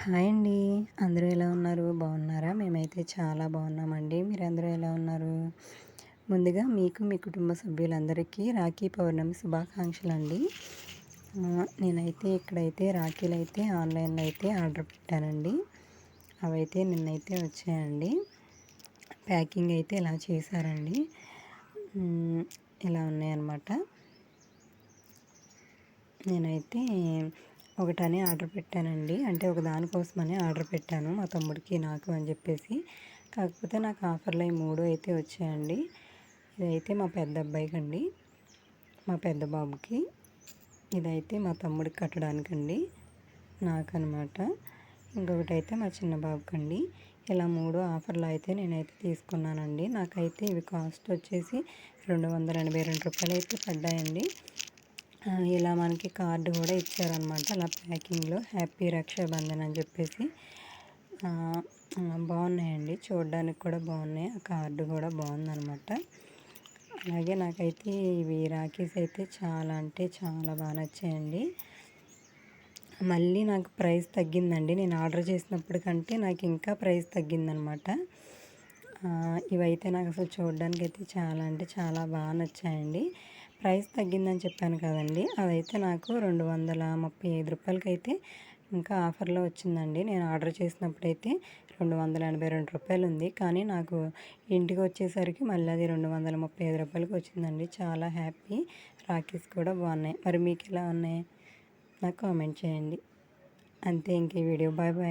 Hi అండి. అందరూ ఎలా ఉన్నారు? బాగున్నారా? మేమైతే చాలా బాగున్నామండి. మీరు అందరూ ఎలా ఉన్నారు? ముందుగా మీకు మీ కుటుంబ సభ్యులందరికీ రాఖీ పౌర్ణమి శుభాకాంక్షలు అండి నేనైతే ఇక్కడైతే రాఖీలు అయితే ఆన్లైన్లో అయితే ఆర్డర్ పెట్టానండి. అవైతే నిన్నైతే వచ్చాయండి. ప్యాకింగ్ అయితే ఇలా చేశారండి. ఇలా ఉన్నాయన్నమాట. నేనైతే ఒకటని ఆర్డర్ పెట్టానండి. అంటే ఒక దానికోసమని ఆర్డర్ పెట్టాను. మా తమ్ముడికి నాకు అని చెప్పేసి. కాకపోతే నాకు ఆఫర్లో ఈ మూడు అయితే వచ్చాయండి. ఇదైతే మా పెద్ద అబ్బాయికి అండి మా పెద్ద బాబుకి. ఇదైతే మా తమ్ముడికి కట్టడానికండి. నాకనమాట. ఇంకొకటి అయితే మా చిన్న బాబుకండి. ఇలా మూడు ఆఫర్లు అయితే నేనైతే తీసుకున్నానండి. నాకైతే ఇవి కాస్ట్ వచ్చేసి రెండు వందల ఎనభై రెండు రూపాయలు అయితే పడ్డాయండి. ఇలా మనకి కార్డు కూడా ఇచ్చారనమాట అలా ప్యాకింగ్లో హ్యాపీ రక్షాబంధన్ అని చెప్పేసి. బాగున్నాయండి. చూడడానికి కూడా బాగున్నాయి. ఆ కార్డు కూడా బాగుందనమాట అలాగే నాకైతే ఇవి రాఖీస్ అయితే చాలా అంటే చాలా బాగా నచ్చాయండి. మళ్ళీ నాకు ప్రైస్ తగ్గిందండి. నేను ఆర్డర్ చేసినప్పుడు కంటే నాకు ఇంకా ప్రైస్ తగ్గిందనమాట ఇవైతే నాకు అసలు చూడడానికి అయితే చాలా అంటే చాలా బాగా నచ్చాయండి. ప్రైస్ తగ్గిందని చెప్పాను కదండి. అదైతే నాకు రెండు వందల ముప్పై ఐదు రూపాయలకైతే ఇంకా ఆఫర్లో వచ్చిందండి. నేను ఆర్డర్ చేసినప్పుడైతే రెండు వందల ఎనభై రెండు రూపాయలు ఉంది కానీ నాకు ఇంటికి వచ్చేసరికి మళ్ళీ అది రెండు వందల ముప్పై ఐదు రూపాయలకి వచ్చిందండి చాలా హ్యాపీ రాఖీస్ కూడా బాగున్నాయి. మరి మీకు ఎలా ఉన్నాయి? నాకు కామెంట్ చేయండి. అంతే ఇంకే వీడియో. Bye bye.